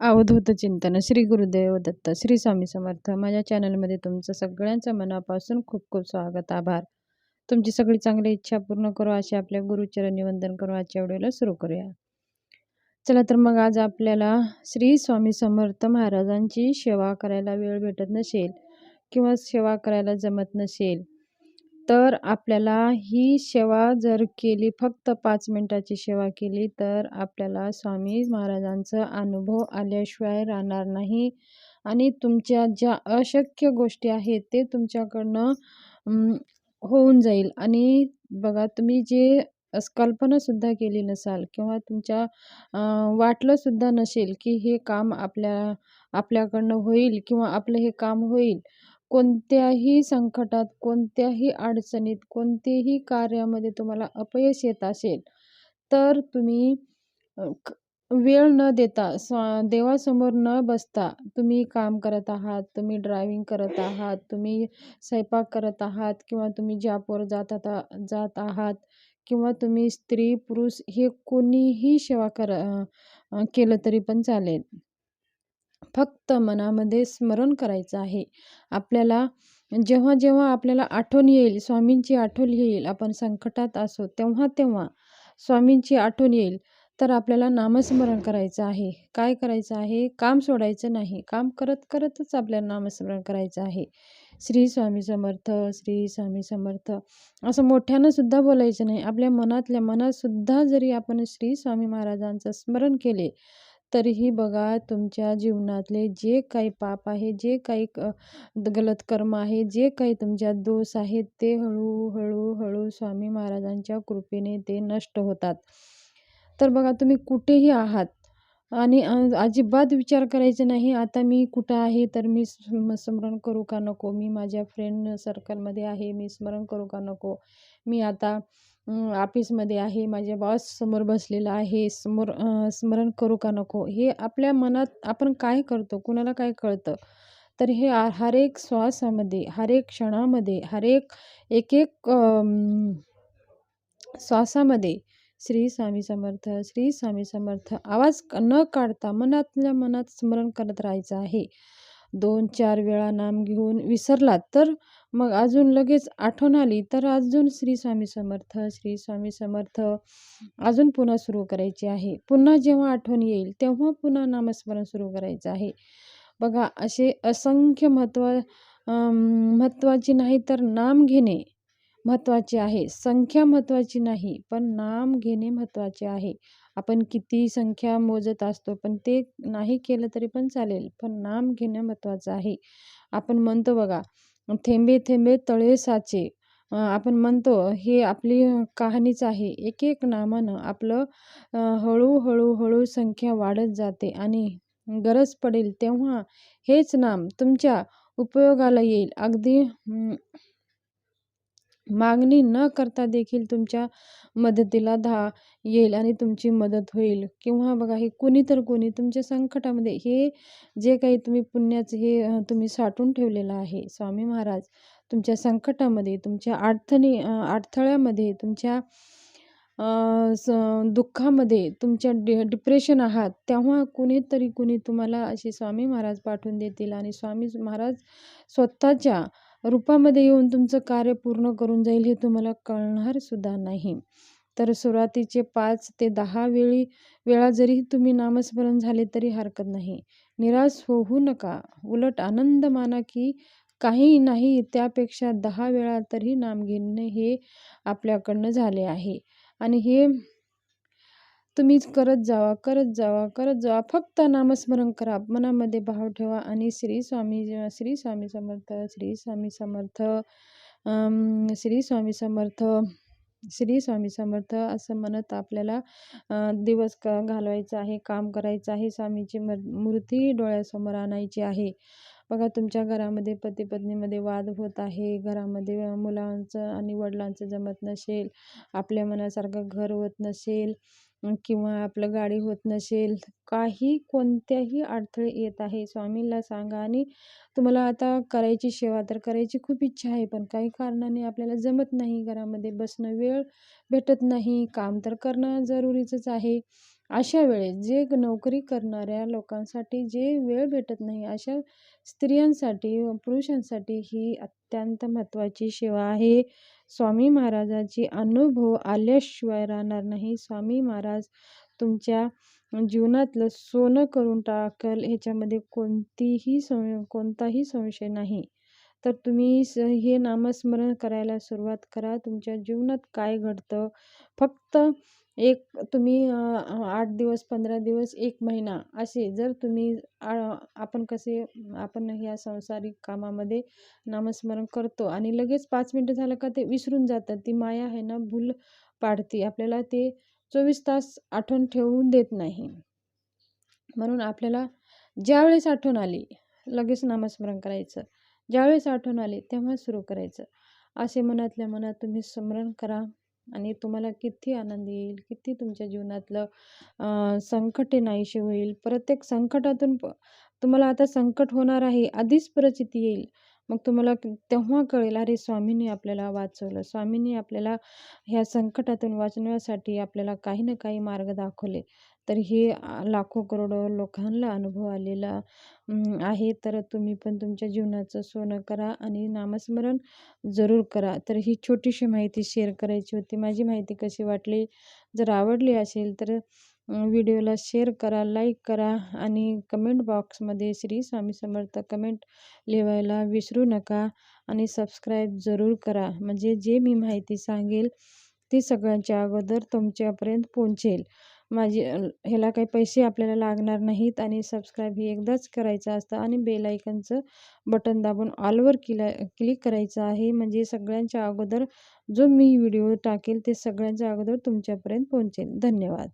अवधूत चिंतन श्री गुरुदेव दत्त श्री स्वामी समर्थ. माझ्या चॅनलमध्ये तुमचं सगळ्यांचं मनापासून खूप खूप स्वागत आभार. तुमची सगळी चांगली इच्छा पूर्ण करू अशी आपल्या गुरुचरणी वंदन करू आजच्या व्हिडिओला सुरू करूया. चला तर मग आज आपल्याला श्री स्वामी समर्थ महाराजांची सेवा करायला वेळ भेटत नसेल किंवा सेवा करायला जमत नसेल तर आपल्याला ही सेवा जर केली फक्त पाच मिनटाची सेवा केली तर आपल्याला स्वामी महाराजांचा अनुभव आल्याशिवाय राहणार नाही. आणि तुमच्या ज्या अशक्य गोष्टी आहेत ते तुमच्याकडनं होऊन जाईल. आणि बघा तुम्ही जे कल्पनासुद्धा केली नसाल किंवा तुमच्या वाटलंसुद्धा नसेल की हे काम आपल्या आपल्याकडनं होईल किंवा आपलं हे काम होईल कोणत्याही संकटात कोणत्याही अडचणीत कोणतेही कार्यामध्ये तुम्हाला अपयश येत असेल तर तुम्ही वेळ न देता स्वा देवासमोर न बसता तुम्ही काम करत आहात तुम्ही ड्रायविंग करत आहात तुम्ही स्वयंपाक करत आहात किंवा तुम्ही जॉबवर जात आता जात आहात किंवा तुम्ही स्त्री पुरुष हे कोणीही सेवा कर केलं तरी पण चालेल. फक्त मनामध्ये स्मरण करायचं आहे. आपल्याला जेव्हा जेव्हा आपल्याला आठवण येईल स्वामींची आठवण येईल आपण संकटात असो तेव्हा तेव्हा स्वामींची आठवण येईल तर आपल्याला नामस्मरण करायचं आहे. काय करायचं आहे? काम सोडायचं नाही. काम करत करतच आपल्याला नामस्मरण करायचं आहे. श्री स्वामी समर्थ श्री स्वामी समर्थ. असं मोठ्यानं सुद्धा बोलायचं नाही. आपल्या मनातल्या मनातसुद्धा जरी आपण श्री स्वामी महाराजांचं स्मरण केले तरीही बघा तुमच्या जीवनातले जे काही पाप आहे जे काही गलत कर्म आहे जे काही तुमच्या दोष आहेत ते हळूहळू हळू स्वामी महाराजांच्या कृपेने ते नष्ट होतात. तर बघा तुम्ही कुठेही आहात आणि अजिबात विचार करायचे नाही आता मी कुठं आहे तर मी स्मरण करू का नको? मी माझ्या फ्रेंड सर्कलमध्ये आहे मी स्मरण करू का नको? मी आता ऑफिसमध्ये आहे माझ्या बॉस समोर बसलेला आहे समोर स्मरण करू का नको? हे आपल्या मनात आपण काय करतो कुणाला काय कळतं? तर हे हर एक श्वासामध्ये हर एक क्षणामध्ये हर एक एक एक श्वासामध्ये श्री स्वामी समर्थ श्री स्वामी समर्थ आवाज न काढता मनातल्या मनात स्मरण करत राहायचं आहे. दोन चार वेळा नाम घेऊन विसरलात. तर मग अजून लगेच आठवण आली. तर अजून श्री स्वामी समर्थ श्री स्वामी समर्थ अजून पुन्हा सुरू करायचे आहे. पुन्हा जेव्हा आठवण येईल तेव्हा पुन्हा नामस्मरण सुरू करायचं आहे. बघा असे असंख्य महत्त्व महत्त्वाची नाही तर नाम घेणे महत्त्वाचे आहे. संख्या महत्त्वाची नाही पण नाम घेणे महत्त्वाचे आहे. आपण किती संख्या मोजत असतो पण ते नाही केलं तरी पण चालेल पण नाम घेणं महत्त्वाचं आहे. आपण म्हणतो बघा थेंबे थेंबे तळे साचे. आपण म्हणतो हे आपली कहाणीच आहे. एक एक नामानं आपलं हळूहळू हळू संख्या वाढत जाते आणि गरज पडेल तेव्हा हेच नाम तुमच्या उपयोगाला येईल. अगदी मागणी न करता देखील तुमच्या मदतीला धा येईल आणि तुमची मदत होईल. किंवा बघा हे कोणी तर कोणी तुमच्या संकटामध्ये हे जे काही तुम्ही पुण्याचं हे तुम्ही साठवून ठेवलेलं आहे स्वामी महाराज तुमच्या संकटामध्ये तुमच्या अडथणी अडथळ्यामध्ये तुमच्या स दुःखामध्ये तुमच्या डि डिप्रेशन आहात तेव्हा कुणीतरी कुणी तुम्हाला असे स्वामी महाराज पाठवून देतील आणि स्वामी महाराज स्वतःच्या रूपामध्ये येऊन तुमचं कार्य पूर्ण करून जाईल हे तुम्हाला कळणार सुद्धा नाही. तर सुरुवातीचे पाच ते दहा वेळी वेळा जरी तुम्ही नामस्मरण झाले तरी हरकत नाही. निराश होऊ नका. उलट आनंद माना की काही नाही त्यापेक्षा दहा वेळा तरी नाम घेणे हे आपल्याकडनं झाले आहे. आणि हे तुम्हीच करत जावा करत जावा करत जावा. फक्त नामस्मरण करा. मनामध्ये भाव ठेवा आणि श्री स्वामी श्री स्वामी समर्थ श्री स्वामी समर्थ श्री स्वामी समर्थ श्री स्वामी समर्थ असं म्हणत आपल्याला दिवस क घालवायचा आहे काम करायचं आहे स्वामीची मूर्ती डोळ्यासमोर आणायची आहे. बघा तुमच्या घरामध्ये पती पत्नीमध्ये वाद होत आहे. घरामध्ये मुलांचं आणि वडिलांचं जमत नसेल. आपल्या मनासारखं घर होत नसेल. किंवा आपलं गाडी होत नसेल काही कोणत्याही अडथळे येत आहे स्वामीला सांगा. आणि तुम्हाला आता करायची सेवा तर करायची खूप इच्छा आहे पण काही कारणाने आपल्याला जमत नाही घरामध्ये बसणं वेळ भेटत नाही काम तर करणं जरुरीचंच आहे. अशा वेळेस जे नोकरी करणाऱ्या लोकांसाठी जे वेळ भेटत नाही अशा स्त्रियांसाठी व पुरुषांसाठी ही अत्यंत महत्त्वाची सेवा आहे. स्वामी महाराजाची अनुभव आल्याशिवाय राहणार नाही. स्वामी महाराज तुमच्या जीवनातलं सोनं करून टाकल ह्याच्यामध्ये कोणतीही सं कोणताही संशय नाही. तर तुम्ही स हे नामस्मरण करायला सुरुवात करा. तुमच्या जीवनात काय घडतं? फक्त एक तुम्ही आठ दिवस पंधरा दिवस एक महिना असे जर तुम्ही आ, आपण कसे आपण ह्या सांसारिक कामामध्ये नामस्मरण करतो आणि लगेच पाच मिनटं झालं का ते विसरून जातात. ती माया आहे ना भूल पाडते. आपल्याला ते चोवीस तास आठवण ठेवून देत नाही. म्हणून आपल्याला ज्यावेळेस आठवण आली लगेच नामस्मरण करायचं. ज्यावेळेस आठवण आली तेव्हा सुरू करायचं. असे मनातल्या मनात तुम्ही स्मरण करा. आणि तुम्हाला किती आनंद येईल किती तुमच्या जीवनातलं संकटे नाहीशी होईल. प्रत्येक संकटातून तुम्हाला आता संकट होणार आहे आधीच परिस्थिती येईल. मग तुम्हाला तेव्हा कळेल अरे स्वामींनी आपल्याला वाचवलं. स्वामींनी आपल्याला ह्या संकटातून वाचण्यासाठी आपल्याला काही ना काही मार्ग दाखवले. तर हे लाखो करोडो लोकांना अनुभव आलेला आहे. तर तुम्ही पण तुमच्या जीवनाचं सोनं करा आणि नामस्मरण जरूर करा. तर ही छोटीशी माहिती शेअर करायची होती. माझी माहिती कशी वाटली? जर आवडली असेल तर व्हिडिओला शेअर करा लाईक करा आणि कमेंट बॉक्समध्ये श्री स्वामी समर्थ कमेंट लिहायला विसरू नका आणि सबस्क्राईब जरूर करा. म्हणजे जे मी माहिती सांगेल ती सगळ्यांच्या अगोदर तुमच्यापर्यंत पोहोचेल. माझी ह्याला काही पैसे आपल्याला लागणार नाहीत आणि सबस्क्राईब हे एकदाच करायचं असतं आणि बेल आयकनचं बटन दाबून ऑलवर किला क्लिक करायचं आहे. म्हणजे सगळ्यांच्या अगोदर जो मी व्हिडिओ टाकेल ते सगळ्यांच्या अगोदर तुमच्यापर्यंत पोहोचेल. धन्यवाद.